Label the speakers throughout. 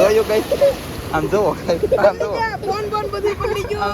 Speaker 1: જોયું કઈ આમ જોવો આમ જોવો
Speaker 2: ફોન ફોન બધું પકડી ગયો?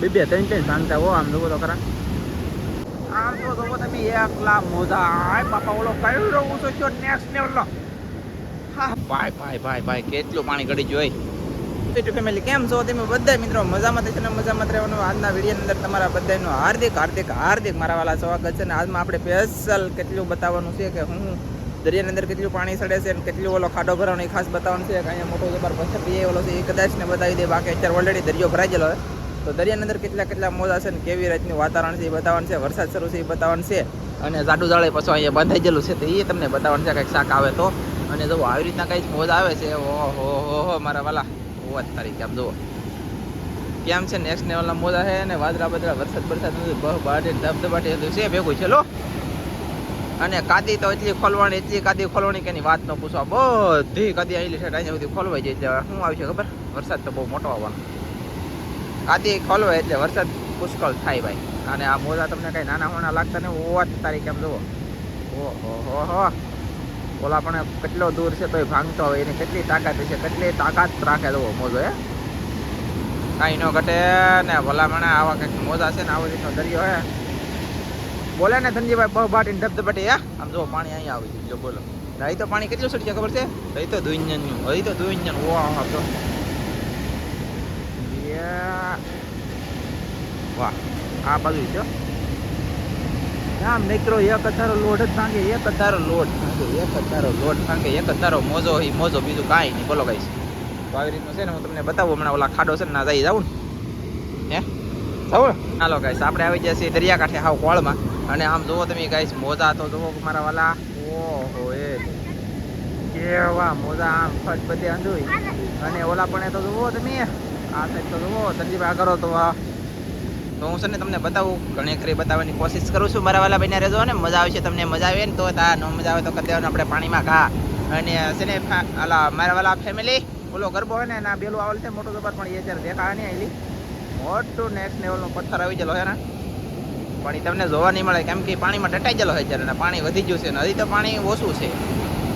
Speaker 1: બે બે ત્રણ ત્રણ સાંગતા હો આમ જોવો તો ખરા આમ તો જોવો તમે એકલા મોજા આય બાપા ઓલો કયો રહું તો છો નેક્સ્ટ લેવલ હા ભાઈ ભાઈ ભાઈ ભાઈ કેટલું પાણી ગળી જોઈ યુટ્યુબ ફેમિલી કેમ? છો તમે બધા મિત્રો મજામાં થશે ને મજામાં રહેવાનું. આજના વીડિયો અંદર તમારા બધાનું હાર્દિક હાર્દિક હાર્દિક મારા વાલા સ્વાગત છે ને આજમાં આપણે સ્પેશિયલ કેટલું બતાવવાનું છે કે હું દરિયાની અંદર કેટલું પાણી સડે છે અને કેટલું ઓલો ખાડો ભરવાનો એ ખાસ બતાવવાનું છે. કે અહીંયા મોટો જબર પથ્થર એ ઓલો છે, એ કદાચ ને બતાવી દે. બાકી અત્યારે ઓલરેડી દરિયો ભરાઈ ગયેલો હોય તો દરિયાની અંદર કેટલા કેટલા મોજા છે ને કેવી રીતનું વાતાવરણ છે એ બતાવવાનું છે. વરસાદ શરૂ છે એ બતાવવાનું છે. અને ઝાડુ ઝાડે પછી અહીંયા બંધાઈ ગયેલું છે તો એ તમને બતાવવાનું છે, કંઈક શાક આવે તો. અને જો આવી રીતના કંઈક મોજ આવે છે. ઓહો હો હો, મારા વાલા. વાત તારીખ આમ જુઓ. કેમ છે નેક્સ્ટ લેવલના મોજા છે ને વાદળા બદરા વરસાદ વરસાદ નથી, બહ બાટે ધબધબાટે હતું છે ભેગું છે, લો. અને કાદી તો એટલી ખોલવાની, એટલી કાદી ખોલવાની કે એની વાત ન પૂછવા બધી કાદી આવેલી છે અહીંયા સુધી ખોલવાઈ જાય એટલે શું આવશે ખબર? વરસાદ તો બહુ મોટો આવવાનો. કાદી ખોલવાય એટલે વરસાદ પુષ્કળ થાય ભાઈ. અને આ મોજા તમને કઈ નાના હોના લાગતા ને વાત તારીખ એમ જુઓ. ઓહો, હો હો. ઓલા પણ કેટલો દૂર છે તોય ભાંગતો હોય, એની કેટલી તાકાત છે કેટલી તાકાત રાખે તો મોજો, હે? કાંઈ ન ઘટે ને ભલામણે, આવા કંઈક મોજા છે ને આવો રીતનો દરિયો, હે? બોલે ને ધનજીભાઈ, બહુ બાટીને ધબધબાટી હે? આમ જો પાણી અહીંયા આવી ગયું, જો બોલો. અહીં તો પાણી કેટલું સડી ખબર છે? અહીં તો દુઈન્જનનું અહીં તો ધુંજન ઓ આમ તો વાહ, આ બાજુ છે આમ નીકળો એક અતારો લોટ જ ભાંગે એક અતારો લોટ ભાંગે એક અતારો લોટ ભાંગે એક અતારો મોજો ઈ મોજો બીજું કાંઈ નહીં. બોલો ગાઈશ તો આવી રીતનું છે ને હું તમને બતાવું. હમણાં ઓલા ખાડો છે ને, ના જઈ જાઉં ને? હે? જાઉં? ચાલો ગાઈસ, આપણે આવી ગયા છીએ દરિયાકાંઠે, હાવ કોળમાં. અને આમ જુઓ તમે ગાઈસ, મોજા તો જુઓ મારા વાલા. ઓહો, એ. કેવા મોજા, આમ ફટ બધે અંધુઈ અને ઓલા પણ એ તો જુઓ તમે. આ સાઈડ તો જુઓ સંજીભાઈ કરો તો આ. તો હું છે ને તમને બતાવું, ઘણી ખરી બતાવવાની કોશિશ કરું છું. મારા વાલા ભાઈને રહેજો ને મજા આવશે તમને મજા આવે ને તો તા ન મજા આવે તો કરી દેવાનું આપણે પાણીમાં ઘા. અને છે ને આલા, મારા વાલા ફેમિલી ઓલો ગરબો હોય ને, એના બેલું આવેલ છે, મોટો જબર પણ એ અત્યારે દેખાય નહીં આવેલી મોટું નેક્સ્ટ લેવલનું પથ્થર આવી ગયેલો છે ને. પણ એ તમને જોવા નહીં મળે, કેમ કે પાણીમાં ટટાઈ ગયેલો અત્યારે અને પાણી વધી ગયું છે ને, હજી તો પાણી ઓછું છે.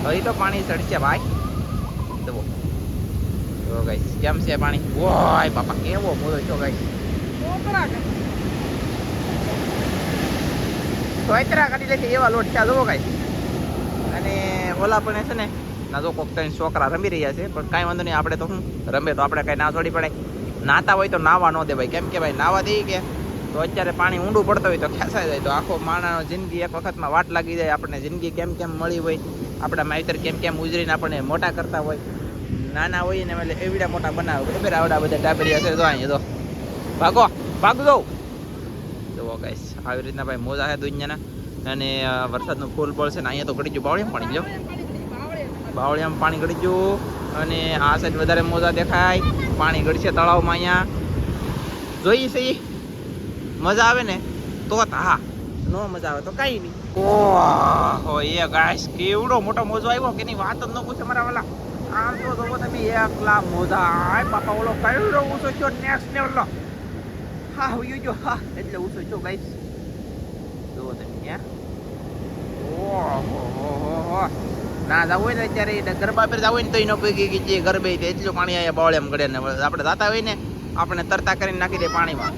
Speaker 1: હજી તો પાણી ચડશે ભાઈ. જો ગાઈસ કેમ છે પાણી? ઓય બાપા, કેવો મોટો છો
Speaker 2: કે
Speaker 1: સોયત્રા કાઢી લેતી એવા લોટ આ જુઓ કાંઈ. અને ઓલા પણ છે ને, ના જો કોક ત્રણ છોકરા રમી રહ્યા છે, પણ કાંઈ વાંધો નહીં, આપણે તો શું, રમે તો આપણે કાંઈ ના છોડી પડે નાતા હોય તો નાવા ન દે ભાઈ કેમ કે ભાઈ નાવા દઈ કે? તો અત્યારે પાણી ઊંડું પડતું હોય તો ખેંચાઈ જાય, તો આખો માણાનો જિંદગી એક વખતમાં વાટ લાગી જાય, આપણને જિંદગી કેમ કેમ મળી હોય, આપણા માહિતર કેમ કેમ ઉજરીને આપણને મોટા કરતા હોય. નાના હોય ને એટલે એવડા મોટા બનાવે આવડા બધા ડાબરિયા છે, જો અહીંયા જો. ભાગો. ભાગો જુઓ ગાઈસ આવી રીતના ભાઈ મોજા છે દુનિયાના. અને વરસાદનું ફૂલ પડશે ને અહીંયા તો ઘડી ગયું બાવળિયામાં પાણી ગયો બાવળિયામાં પાણી ઘડી ગયું. અને આ સાઈડ વધારે મોજા દેખાય. પાણી ઘડશે તળાવમાં અહીંયા. જોઈએ છે? મજા આવે ને? તો હા, નો મજા આવે તો કાંઈ નહીં. ઓહો, એ ગાઈસ કેવડો મોટો મોજો આવ્યો કે નહીં વાત જ ન પૂછે મારા વાલા. આમ તો તમે, એકલા મોજા. આય બાપા, ઓલો કયો ઊંચો છો નેક્સ્ટ લેવલનો હા હું જો હા એટલે ઊંચો છો ગાઈસ જુઓ તમે ત્યાં ના જવું હોય ને અત્યારે ગરબા પર જવું ને તો એનો કોઈ કે જે ગરબે એટલું પાણી અહીંયા બાવળે એમ ગળે ને આપણે જાતા હોય ને આપણે તરતા કરીને નાખી દે પાણીમાં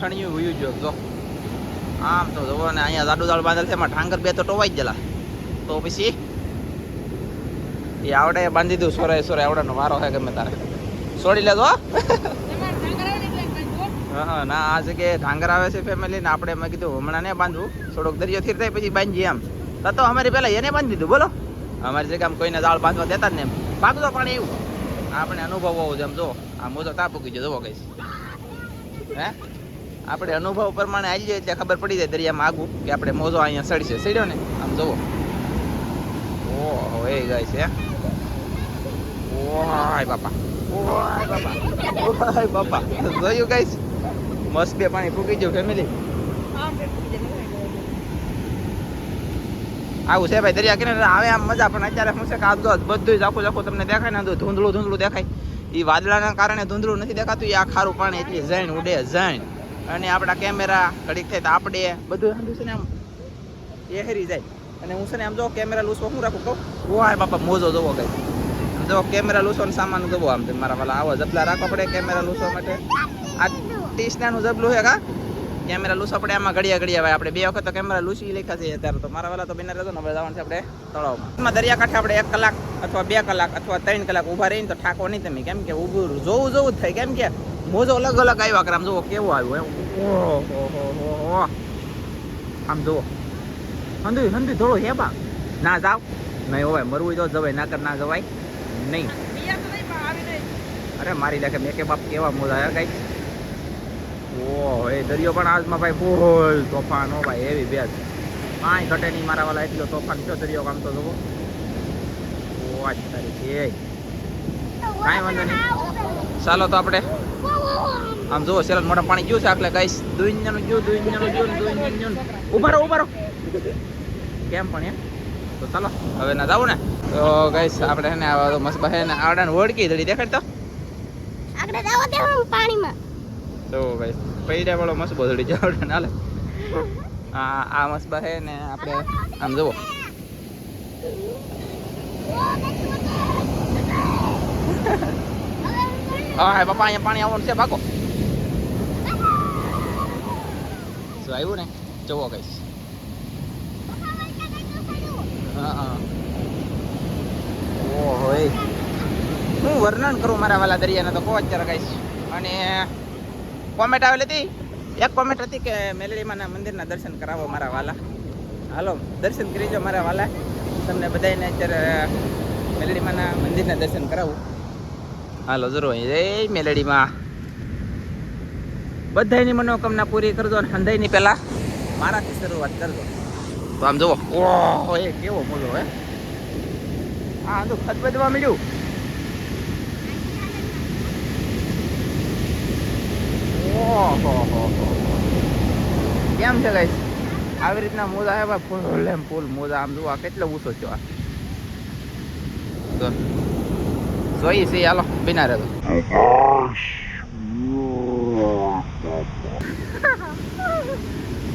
Speaker 1: ખણિયું હોયું જો જો આમ તો જુઓ ને અહીંયા જાડુ જાડુ બાંધેલ છે એમાં ઠાંગર બે તો ટોવાઈ જ ગયેલા તો પછી એ આવડે બાંધી દઉં સોરે સોરે આવડાનો વારો છે ગમે તારે છોડી લેજો હો.
Speaker 2: તમારે ઢાંકર આવે ને એટલે કાંઈ જો.
Speaker 1: હા ના, આ જગ્યાએ ઢાંગર આવે છે ફેમિલી ને આપણે મેં કીધું હમણાં ને બાંધવું. થોડોક દરિયો થીર થાય પછી બાંધીએ એમ. તો અમારી પહેલા એને બાંધી દીધું, બોલો. અમારી જગ્યામાં કોઈને દાળ બાંધવા દેતા જ ને એમ. ભાગતો પાણી એવું. આપણે અનુભવ હોવો છે એમ જો. આ મોજો તાપ ઉગી ગયો, જોવો કઈશ. હે? આપણે અનુભવ પ્રમાણે આવી જાય એટલે ખબર પડી જાય દરિયામાં આગું કે આપણે મોજો અહીંયા સડશે. સડ્યો ને? આમ જોવો. ઓહો, એ ગઈ છે ઓહાય બાપા. ઓહાય બાપા. ઓહાય બાપા. જોયું ગાઈસ મસ્ત બે પાણી ફૂકી ગયું ફેમિલી. આવું છે ભાઈ દરિયા કિનારે આવે આમ મજા પણ અત્યારે શું છે કે આ બધું જ આખું આખું તમને દેખાય ને ધૂંધળું ધૂંધળું દેખાય. એ વાદળાના કારણે ધૂંધળું નથી દેખાતું એ આ ખારું પાણી એટલી જૈન ઉડે જૈન અને આપણા કેમેરા ઘડીક થાય તો આપણે બધું સાંધું છે ને આમ એ હેરી જાય. અને હું છે ને આમ જો કેમેરા લૂસવા શું રાખું કહું? વાય બાપા મોજો જોવો કઈ. જો કેમેરા લૂસો ને સામાન જોવો આમ મારા વાલા આવા જપલા રાખવા પડે કેમેરા લૂસવા માટે. નાનું જબલું છે કા કેમેરા લૂસ આપણે આમાં ઘડિયા ઘડિયા ભાઈ આપણે બે વખત તો કેમેરા લૂસી લેખા છે અત્યારે તો. મારા વાલા તો બિના રહેતો ને હવે જવાનું છે આપણે તળાવમાં. દરિયાકાંઠે આપણે એક કલાક અથવા બે કલાક અથવા ત્રણ કલાક ઊભા રહીને તો ઠાકો નહીં તમે કેમ કે ઊભું જોવું જોવું જ થાય. કેમ કે મોજો અલગ અલગ આવ્યા કરે. આમ જુઓ કેવો આવ્યો એમ. હો હો હો આમ જુઓ. હંધુ હંધુ થોડો હે બા. ના જાવ. નહીં હોય. મરવું તો જવાય ના કર ના જવાય. નહીં. અરે મારી લાગે મેં કે બાપ કેવા મોજા હે કઈ? ઓહો એ દરિયો પણ આજમાં ભાઈ ફૂલ તોફાન ભાઈ એવી બેસ કાંઈ ઘટે નહીં મારા વાલા, એટલો તોફાન કયો દરિયો કામ તો જોવો આજ કાંઈ વાંધો નહીં. ચાલો તો આપણે આમ જુઓ સેલ મોટા પાણી ગયું છે આટલે કઈશ દુનિયાનું ગયું દુનિયાનું ગયું ને દુનિયાનું ગયું. ને. ઊભા રહો. ઊભા કેમ પણ એમ? તો ચાલો, હવે ના જાવું ને? તો ગાઈસ, આપણે ને મસ્ત હે ને આવડાને વળકી દડી દેખાડતો.
Speaker 3: આગળ જાવ દે પાણીમાં.
Speaker 1: તો ગાઈસ પૈડા વાળો મસ્ત બોધડી જાવડે નાલે આ આ મસ્ત હે ને આપણે, આમ જુઓ. હા બાપા અહીંયા પાણી આવવાનું છે, ભાગો. શું આવ્યું ને? જુઓ કઈશ હા હા. હોય હું વર્ણન કરું મારા વાલા દરિયાને તો કહો અત્યારે કઈશ અને કોમેન્ટ આવેલી હતી? એક કોમેન્ટ હતી કે મેલડીમાના મંદિરના દર્શન કરાવો મારા વાલા. હાલો, દર્શન કરી જો મારા વાલા. તમને બધાને અત્યારે મેલડીમાના મંદિરના દર્શન કરાવું. હાલો, જરૂર જય મેલડીમાં. બધાની મનોકામના પૂરી કરજો અને સંધાઈની પહેલાં મારાથી શરૂઆત કરજો. તો આમ જુઓ. ઓ એ કેવો મોજો હે. હા તો ખત બધવા મળ્યું. ઓહો હો કેમ છે ગાઈસ આવી રીતના મોજા હે ભાઈ ફૂલ એમ ફૂલ મોજા. આમ જોવા કેટલો ઊંચો છે આ. તો જોઈએ છે, હાલો બિના રહેતો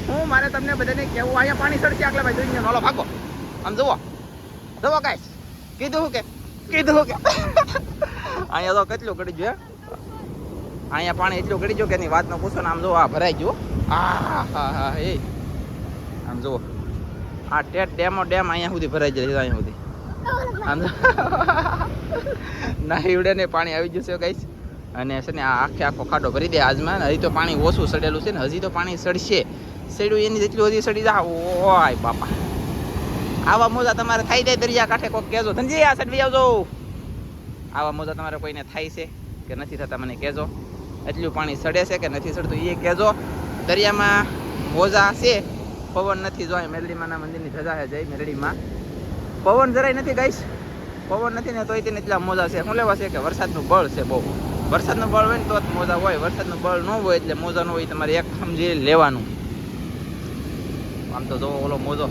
Speaker 1: હું, મારે તમને બધાને કેવું અહીંયા પાણી સડશે આગળ ભાઈ, જોઈને નોલો ભાગો. આમ જુઓ. જુઓ ગાઈસ કીધું કે? કીધું કે? અહીંયા તો કેટલું ગયું હે? અહીંયા પાણી એટલું ગળી જો કે એની વાત ન પૂછો ને આમ જો આ ભરાઈ ગયો. આ હા હા, એ. આમ જુઓ આ ટેટ ડેમો ડેમ અહીંયા સુધી ભરાઈ જાય અહીંયા સુધી. આમ ના, ઈવડે ને પાણી આવી જશે છે કઈશ અને છે ને આ આખે આખો ખાડો ભરી દે આજમાં. હજી તો પાણી ઓછું સડેલું છે ને, હજી તો પાણી સડશે. સડ્યું એની જેટલું હજી સડી જા. ઓય, બાપા. આવા મોજા તમારે થઈ જાય દરિયા કાંઠે, કોક કહેજો. ધનજી, આ સડવી આવજો. આવા મોજા તમારે કોઈને થાય છે કે નથી થતા, મને કહેજો. એટલું પાણી સડે છે કે નથી સડતું એ કહેજો. દરિયામાં મોજા છે, પવન નથી જો મેલડીમાના મંદિરની ધજા છે જય મેરડીમાં. પવન જરાય નથી ગાઈશ પવન નથી ને તોય તેને એટલા મોજા છે. શું લેવા છે કે વરસાદનું બળ છે બહુ. વરસાદનું બળ હોય ને તો જ મોજા હોય. વરસાદનું બળ ન હોય એટલે મોજા ન હોય તમારે એક સમજી લેવાનું. આમ તો જોવો ઓલો મોજો.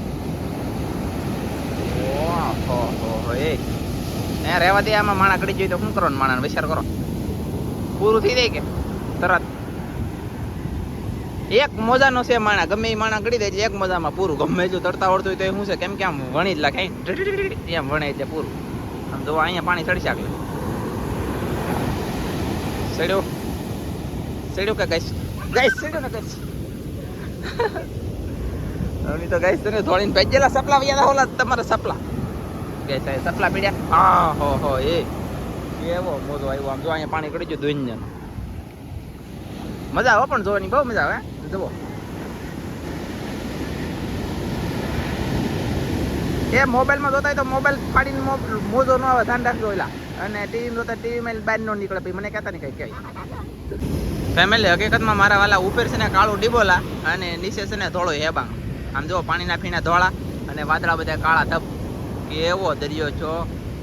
Speaker 1: એ. રહેવા દે આમાં માણા કડી જોઈએ તો શું કરો માણાને? વિચાર કરો. પૂરું થઈ જાય કે? તરત. એક મોજાનો છે માણા, ગમે એ માણા કરી દે એક મોજામાં પૂરું. ગમે જો તરતા આવડતું હોય તો શું છે? કેમ કે આમ વણી જ લાગે એમ વણે એટલે પૂરું. આમ જો અહીંયા પાણી ચડી શકે. ચડ્યો ચડ્યો કે ગાઈશ ગાઈશ ચડ્યો ને હવે તો ગાઈશ તને ધોળીને ભેજેલા સપલા વૈયા સપલા. સપલા પીડ્યા? હા, હો હો, એ. કેવો મોજો આવ્યો. આમ જો અહીંયા પાણી કરી ગયું દુનિયા મજા આવે પણ જોવાની બહુ મજા આવે. જુઓ. એ મોબાઈલમાં જોતા હોય તો મોબાઈલ ફાડીને મોજો ન આવે, ધ્યાન રાખજો ઓલા. અને ટીવીમાં જોતા ટીવીમાં બહાર ન નીકળે ભાઈ મને કહેતા નહીં કઈ કઈ. ફેમિલી હકીકતમાં મારા વાલા ઉપર છે ને કાળું ડીબોલા અને નીચે છે ને ધોળો હેબાંગ. આમ જુઓ, પાણીના ફીણા ધોળા અને વાદળા બધા કાળા ધબ. કેવો દરિયો છો.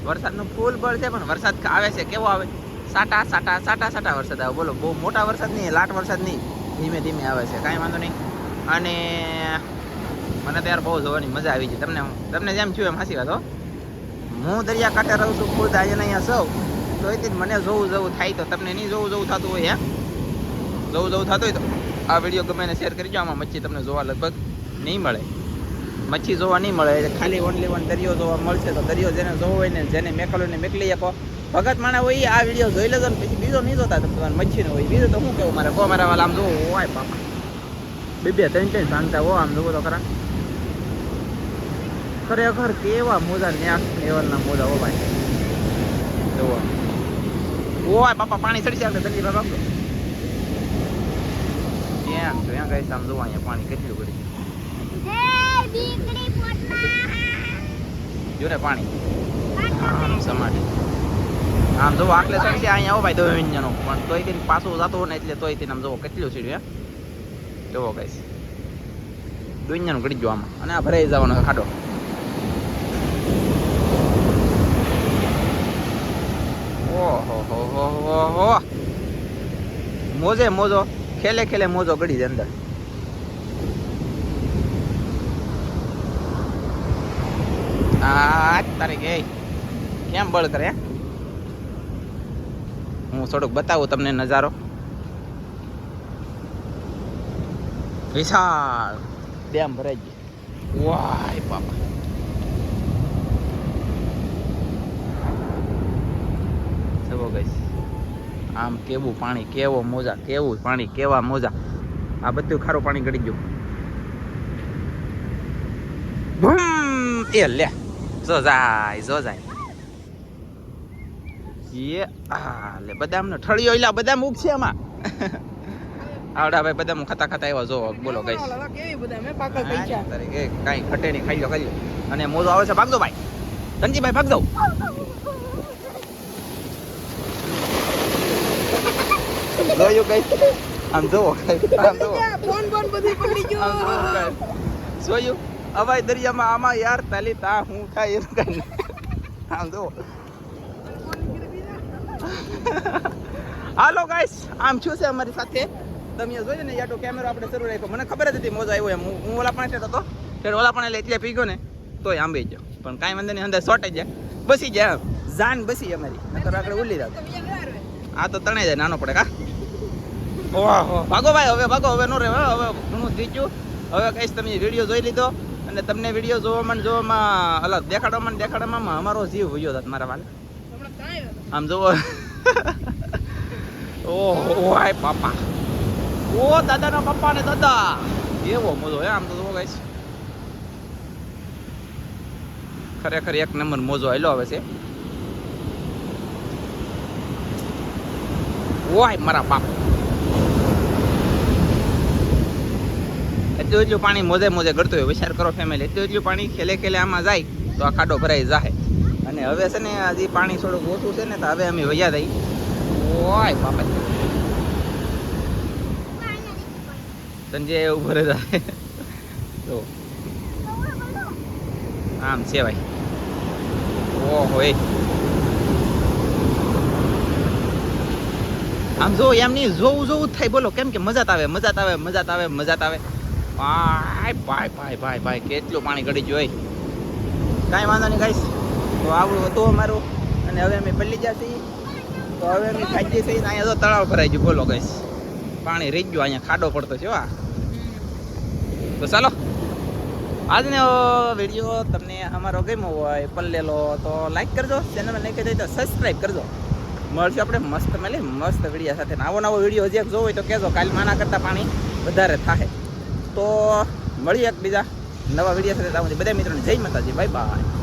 Speaker 1: વરસાદનું ફૂલ બળ છે પણ વરસાદ આવે છે, કેવો આવે? સાટા સાટા સાટા સાટા વરસાદ આવે. બોલો, બહુ મોટા વરસાદ નહીં, લાટ વરસાદ નહીં. ધીમે ધીમે આવે છે. કાંઈ વાંધો નહીં. અને મને તો યાર બહુ જોવાની મજા આવી છે. તમને તમને જેમ થયું એમ હાસી વાત, હો. હું દરિયા કાંઠે રહું છું, ખુદ અહીંયા અહીંયા સૌ. તો એથી મને જોવું, જવું થાય તો તમને નહીં જોવું, જવું થતું હોય, હે? જોવું, જવું થતું હોય તો આ વીડિયો ગમે એને શેર જાઓ આમાં મચ્છી તમને જોવા લગભગ નહીં મળે. મચ્છી જોવા નહીં મળે ખાલી ઓનલી વન દરિયો જોવા મળશે. તો દરિયો જેને જોવો હોય ને જેને મેકલો ને મેકલી શકો. ભગત માણા હોય, આ વીડિયો જોઈ લેજો ને પછી બીજો નહીં જોતા મચ્છી હોય. બીજો તો શું કેવું મારે? કહો મારા વાલા, આમ જોવો, હોય પાપા. બે બે ત્રણ ત્રણ સાંગતા હો, આમ જોવો તો ખરા. ખરેખર કેવા મોજા નેક્સ્ટ લેવલના મોજા હો ભાઈ. જોવો ઓય બાપા પાણી ચડી જાય જલ્દી બાબા ત્યાં ત્યાં ગઈ આમ જોવા, અહીંયા પાણી કેટલું કરી
Speaker 3: દીકરી પોટલા
Speaker 1: જો ને પાણી. સમાટે આમ જો આટલે ચડશે અહીંયા આવો ભાઈ દો ઇન્જનો પણ તોય કઈ પાછું જતો ને એટલે તોય તેને આમ જોવો કેટલું સીડ્યું હે? જોવો કઈશ દુનિયાનું ગળી જો આમાં. અને આ ભરાઈ જવાનો છે ખાડો. ઓહો, હો મોજે મોજો, ખેલે ખેલે મોજો ગળી જ અંદર. આ તારીખ કેમ બળ કરે? હે? થોડુંક બતાવું તમને નજારો. વિશાળ ડેમ ભરાઈ ગયો. વાય બાપા. જુઓ ગઈશ આમ કેવું પાણી, કેવો મોજા, કેવું પાણી, કેવા મોજા. આ બધું ખારું પાણી ગળી ગયું. ભૂમ! એ લે. જો જાય જો જાય યે આ લે બદામનો ઠળિયો એલા બદામ ઉગશે આમાં આવડા ભાઈ બદામ ખાતા ખાતા આવ્યા જો બોલો ગઈશ
Speaker 2: કેવી બધા મેં પાકલ પૈસા
Speaker 1: તરીકે કાંઈ નહીં ખાઈ લો ખાઈ લો અને મોજો આવે છે ભાગજો ભાઈ ધનજીભાઈ ભાગજો જોયું કઈ આમ જોવો આમ જોવો
Speaker 2: ફોન ફોન બધી પકડી ગયો
Speaker 1: જોયું અવાય દરિયામાં આમાં યાર તાલી તા હું થાય એનું કઈ આમ જો હાલો ગાઈસ આમ શું છે અમારી સાથે? તમે જોયું ને યાટો કેમેરો આપણે શરૂ રાખ્યો. મને ખબર જ હતી, મોજા આવ્યો એમ. હું ઓલા પણ એટલે હતો ત્યારે ઓલા પણ એટલે પી ગયો ને, તોય આંબી ગયો. પણ કાંઈ વાંધો નહીં, અંદર શોર્ટ જાય બસી જાય જાન બસી અમારી. નકર આગળ ઉલી જાત આ તો તણાઈ જાય, નાનો પડે, કા? ઓહો ભાગો ભાઈ, હવે ભાગો, હવે નો રે, હવે ઘણું થઈ ગયું. હવે કઈશ તમે વીડિયો જોઈ લીધો. અને તમને વીડિયો જોવામાં ને જોવામાં અલગ દેખાડવામાં દેખાડવામાં અમારો જીવ ભૂયો હતો મારા વાલ. આમ જોવો ઓહો હાય પાપા ઓ દાદાના પપ્પા ને દાદા. એવો મોજો હે આમ તો જોવો ગાઈશ ખરેખર એક નંબર મોજો આવેલો આવે છે. ઓય મારા બાપ. એટલું એટલું પાણી મોજે મોજે ગળતું હોય, વિચાર કરો ફેમિલી એટલું એટલું પાણી ખેલે ખેલે આમાં જાય, તો આ ખાડો ભરાઈ જાય અને હવે છે ને હજી પાણી થોડુંક ઓછું છે ને, તો હવે અમે વૈયા થઈ ઓય બાપા. સંજય એવું ભરે જાય તો. આમ છે ભાઈ. ઓહો, એ. આમ જો એમ નહીં, જોવું જોવું જ થાય. બોલો, કેમ કે મજા આવે મજા આવે મજા આવે મજા આવે. ભાઈ ભાઈ ભાઈ ભાઈ ભાઈ, કેટલું પાણી ગળી જોઈ કાંઈ વાંધો નહીં ગાઈશ તો આવડું હતું અમારું, અને હવે અમે પલ્લી છીએ, તો હવે અમે ખાઈ ને અહીંયા તો તળાવ ભરાઈ ગયું. બોલો ગાઈશ પાણી રહી ગયું, અહીંયા ખાડો પડતો છે વા તો ચાલો. આજનો વીડિયો તમને અમારો ગમ્યો હોય પલ્લેલો તો લાઈક કરજો ચેનલમાં નહીં કરી તો સબસ્ક્રાઈબ કરજો. મળશે આપણે મસ્ત મળે મસ્ત વિડીયા સાથે. આવો નવો વીડિયો જે જોવો હોય તો કહેજો, કાલ માના કરતાં પાણી વધારે થાય તો મળીએ એક બીજા નવા વીડિયો સાથે. બધા મિત્રોને જય માતાજી. Bye bye